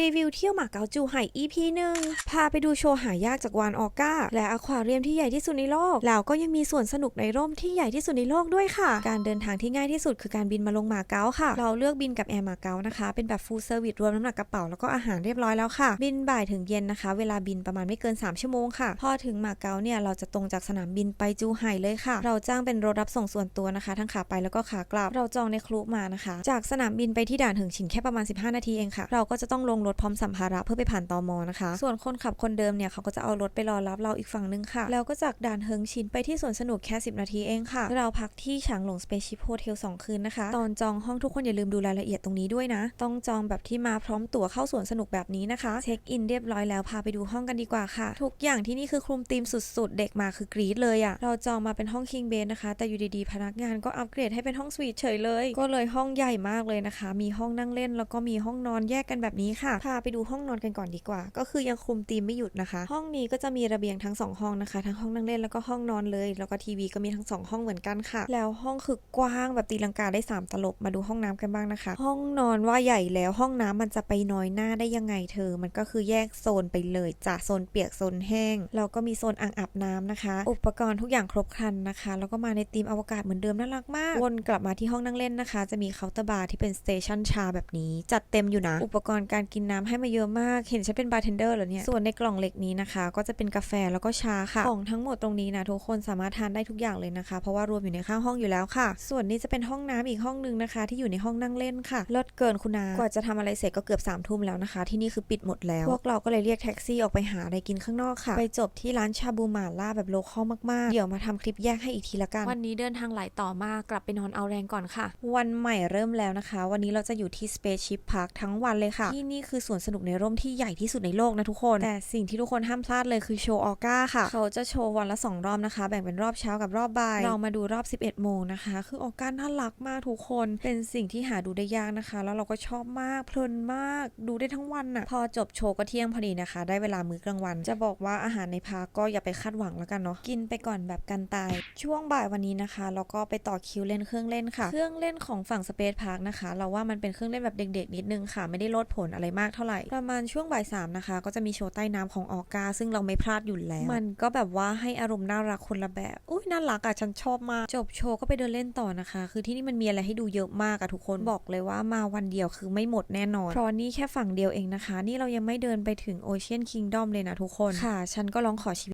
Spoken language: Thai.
รีวิวเที่ยวหมาเก๊าจูไห่ EP หนึ่งพาไปดูโชว์หายากจากวานออก้า และอควาเรียมที่ใหญ่ที่สุดในโลก แล้วก็ยังมีสวนสนุกในร่มที่ใหญ่ที่สุดในโลกด้วยค่ะ การเดินทางที่ง่ายที่สุดคือการบินมาลงหมาเก๊าค่ะ เราเลือกบินกับแอร์หมาเก๊านะคะ เป็นแบบ full service รวมน้ำหนักกระเป๋าแล้วก็อาหารเรียบร้อยแล้วค่ะ บินบ่ายถึงเย็นนะคะ เวลาบินประมาณไม่เกิน 3 ชั่วโมงค่ะ พอถึงหมาเก๊าเนี่ยเราจะตรงจากสนามบินไปจูไห่เลยค่ะ เราจ้างเป็นรถรับส่งส่วนตัวนะคะ ทั้งขาไปแล้วก็ขากลับ เราจองในคลุมานะคะ จากสนามบินไปที่ด่านเหิงฉินแค่ประมาณ 15 นาทีเองค่ะ เราก็จะต้องลงรถพร้อมสัมภาระเพื่อไปผ่านตอมอนะคะ ส่วนคนขับคนเดิมเนี่ยเขาก็จะเอารถไปรอรับเราอีกฝั่งนึงค่ะ แล้วก็จากด่านเหิงฉินไปที่สวนสนุกแค่ 10 นาทีเองค่ะ เราพักที่ฉางหลงสเปเชียลโฮเทล2คืนนะคะ ตอนจองห้องทุกคนอย่าลืมดูรายละเอียดตรงนี้ด้วยนะ ต้องจองแบบที่มาพร้อมตั๋วเข้าสวนสนุกแบบนี้นะคะ เช็คอินเรียบร้อยแล้วพาไปดูห้องกันดีกว่าค่ะ ทุกอย่างที่นี่คือคลุมธีมสุดๆ เด็กมาคือกรี๊ดเลยอะเราจองมาเป็นห้องคิงเบนนะคะ แต่อยู่ดีๆพนักงานก็อัปเกรดให้เป็นห้องสวีทเฉยเลย ก็เลยห้องใหญ่มากเลยนะคะ มีห้องนั่งเล่นแล้วก็มีห้องนอนแยกกันแบบนี้ค่ะพาไปดูห้องนอนกันก่อนดีกว่า ก็คือยังคลุมธีมไม่หยุดนะคะ ห้องนี้ก็จะมีระเบียงทั้งสองห้องนะคะ ทั้งห้องนั่งเล่นแล้วก็ห้องนอนเลย แล้วก็ทีวีก็มีทั้งสองห้องเหมือนกันค่ะ แล้วห้องคือกว้างแบบตีลังกาได้สามตลบ มาดูห้องน้ำกันบ้างนะคะ ห้องนอนว่าใหญ่แล้วห้องน้ำมันจะไปน้อยหน้าได้ยังไงเธอ มันก็คือแยกโซนไปเลยจ้ะโซนเปียกโซนแห้ง แล้วก็มีโซนอ่างอาบน้ำนะคะ อุปกรณ์ทุกอย่างครบครันนะคะ แล้วก็มาในธีมอวกาศเหมือนเดิมน่ารักมาก วนกลับมาที่ห้องนั่งเล่นนะคะ จะมีเคาน์เตอร์บาร์ที่เป็นสเตชันชาแบบนี้ จัดเต็มอยู่นะ อุปกรณ์การกินน้ำให้มาเยอะมาก เห็นฉันเป็นบาร์เทนเดอร์เหรอเนี่ย ส่วนในกล่องเหล็กนี้นะคะ ก็จะเป็นกาแฟแล้วก็ชาค่ะของทั้งหมดตรงนี้นะทุกคนสามารถทานได้ทุกอย่างเลยนะคะ เพราะว่ารวมอยู่ในข้างห้องอยู่แล้วค่ะ ส่วนนี้จะเป็นห้องน้ำอีกห้องหนึงนะคะ ที่อยู่ในห้องนั่งเล่นค่ะเลิศเกินคุณอากว่าจะทำอะไรเสร็จก็เกือบ3ามทุ่มแล้วนะคะ ที่นี่คือปิดหมดแล้ว พวกเราก็เลยเรียกแท็กซี่ออกไปหาอะไรกินข้างนอกค่ะ ไปจบที่ร้านชาบูหม่าล่าแบบโลคอลมากๆ เดี๋ยวมาทำคลิปแยกให้อีกทีละกัน วันนี้เดินทางหลายต่อมากกลับไปนอนเอาแรงก่อนค่ะ วันใหม่เริ่มแล้วนะคะ วันนี้เราจะอยู่ที่ Spaceship Park ทั้งวันเลยค่ะ ที่นี่คือสวนสนุกในร่มที่ใหญ่ที่สุดในโลกนะทุกคน แต่สิ่งที่ทุกคนห้ามพลาดเลยคือโชว์ออก้าค่ะ เขาจะโชว์วันละ 2 รอบนะคะ แบ่งเป็นรอบเช้ากับรอบบ่าย เรามาดูรอบ 11 โมงนะคะ คือออก้าน่ารักมากทุกคน เป็นสิ่งที่หาดูได้ยากนะคะ แล้วเราก็ชอบมาก เพลินมาก ดูได้ทั้งวันน่ะ พอจบโชว์ก็เที่ยงพอดีนะคะ ได้เวลามื้อกลางวัน จะบอกว่าอาหารในพาร์กก็อย่าไปคาดหวังแล้วกันเนาะ กินไปก่อนแบบกันตาย ช่วงบ่ายวันนี้นะคะเราก็ไปต่อคิวเล่นเครื่องเล่นค่ะ เครื่องเล่นของฝั่งสเปซพาร์คนะคะ เราว่ามันเป็นเครื่องเล่นแบบเด็ก ๆ นิดนึงค่ะ ไม่ได้ลดผลอะไรมากเท่าไหร่ ประมาณช่วงบ่ายสามนะคะ ก็จะมีโชว์ใต้น้ำของออกา ซึ่งเราไม่พลาดอยู่แล้ว มันก็แบบว่าให้อารมณ์น่ารักคนละแบบ อุ้ยน่ารักอะฉันชอบมาก จบโชว์ก็ไปเดินเล่นต่อนะคะ คือที่นี่มันมีอะไรให้ดูเยอะมากอะทุกคนบอกเลยว่ามาวันเดียวคือไม่หมดแน่นอน เพราะนี่แค่ฝั่งเดียวเองนะคะ นี่เรายังไม่เดินไปถึงโอเชียนคิงดอมเลยนะทุกคนค่ะ ฉันก็ร้องขอชีวิต